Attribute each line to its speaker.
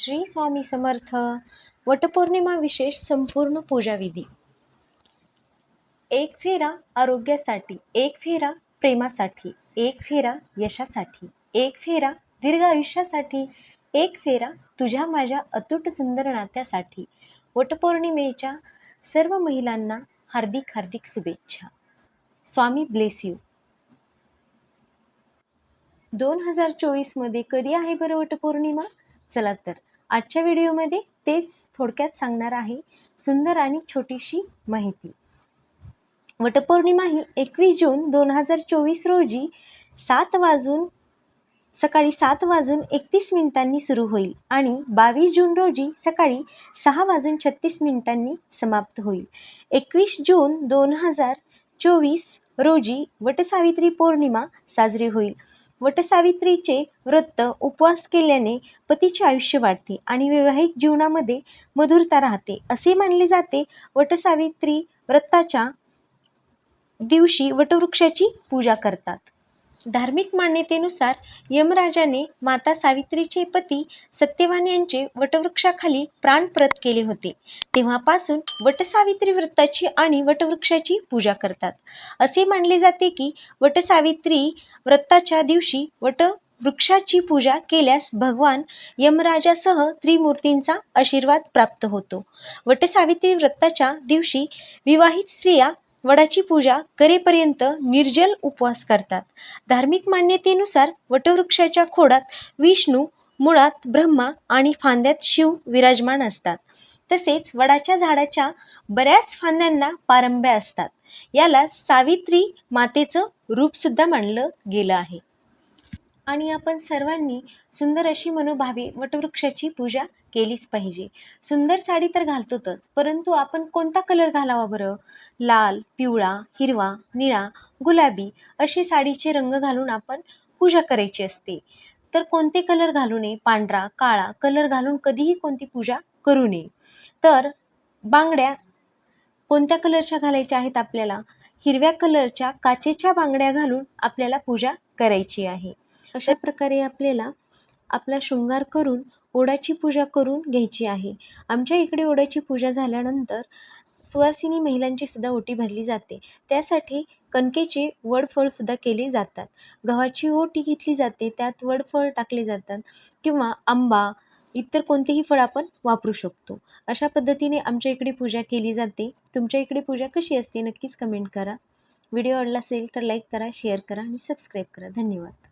Speaker 1: श्री स्वामी समर्थ. वटपौर्णिमा विशेष संपूर्ण पूजाविधी. एक फेरा आरोग्यासाठी एक फेरा प्रेमासाठी एक फेरा यशासाठी एक फेरा दीर्घ आयुष्यासाठी एक फेरा तुझ्या माझ्या अतूट सुंदर नात्यासाठी वटपौर्णिमेच्या सर्व महिलांना हार्दिक हार्दिक शुभेच्छा. Swami bless you. दोन हजार चोवीसमध्ये कधी आहे बरं वटपौर्णिमा? चला तर. आजच्या व्हिडिओमध्ये तेच थोडक्यात सांगणार आहे सुंदर आणि छोटीशी माहिती. वटपौर्णिमा ही एकवीस जून दोन हजार चोवीस रोजी सात वाजून सकाळी सात वाजून एकतीस मिनिटांनी सुरू होईल आणि बावीस जून रोजी सकाळी सहा वाजून छत्तीस मिनिटांनी समाप्त होईल. एकवीस जून दोन हजार चोवीस रोजी वटसावित्री पौर्णिमा साजरी होईल. वटसावित्रीचे व्रत उपवास केल्याने पतीचे आयुष्य वाढते आणि वैवाहिक जीवनामध्ये मधुरता राहते. असे मानले जाते वटसावित्री व्रताच्या दिवशी वटवृक्षाची पूजा करतात. धार्मिक मान्यतेनुसार यमराजाने माता सावित्रीचे पती सत्यवान यांचे वटवृक्षाखाली प्राणप्रत केले होते. तेव्हापासून वटसावित्री व्रताची आणि वटवृक्षाची पूजा करतात. असे मानले जाते की वटसावित्री व्रताच्या दिवशी वटवृक्षाची पूजा केल्यास भगवान यमराजासह त्रिमूर्तींचा आशीर्वाद प्राप्त होतो. वटसावित्री व्रताच्या दिवशी विवाहित स्त्रिया वडाची पूजा करेपर्यंत निर्जल उपवास करतात. धार्मिक मान्यतेनुसार वटवृक्षाच्या खोडात विष्णू मुळात ब्रह्मा आणि फांद्यात शिव विराजमान असतात. तसेच वडाच्या झाडाच्या बऱ्याच फांद्यांना पारंब्या असतात. याला सावित्री मातेचं रूपसुद्धा मानलं गेलं आहे. आणि आपण सर्वांनी सुंदर अशी मनोभावे वटवृक्षाची पूजा केलीच पाहिजे. सुंदर साडी तर घालतोच परंतु आपण कोणता कलर घालावा बरं? लाल पिवळा हिरवा निळा गुलाबी असे साडीचे रंग घालून आपण पूजा करायची असते. तर कोणते कलर घालू नये? पांढरा काळा कलर घालून कधीही कोणती पूजा करू नये. तर बांगड्या कोणत्या कलरच्या घालायच्या आहेत आपल्याला? हिरव्या कलरच्या काचेच्या बांगड्या घालून आपल्याला पूजा करायची आहे. अशा प्रकारे आपल्याला आपला शृंगार करून ओढाची पूजा करून घ्यायची आहे. आमच्या इकडे ओढ्याची पूजा झाल्यानंतर सुवासिनी महिलांची सुद्धा ओटी भरली जाते. त्यासाठी कणकेचे वडफळसुद्धा केले जातात. गव्हाची ओटी घेतली जाते त्यात वडफळ टाकले जातात किंवा आंबा इतर कोणतेही फळ आपण वापरू शकतो. अशा पद्धतीने आमच्या इकडे पूजा केली जाते. तुमच्या इकडे पूजा कशी असते नक्कीच कमेंट करा. व्हिडिओ आवडला असेल तर लाईक करा शेअर करा आणि सबस्क्राईब करा. धन्यवाद.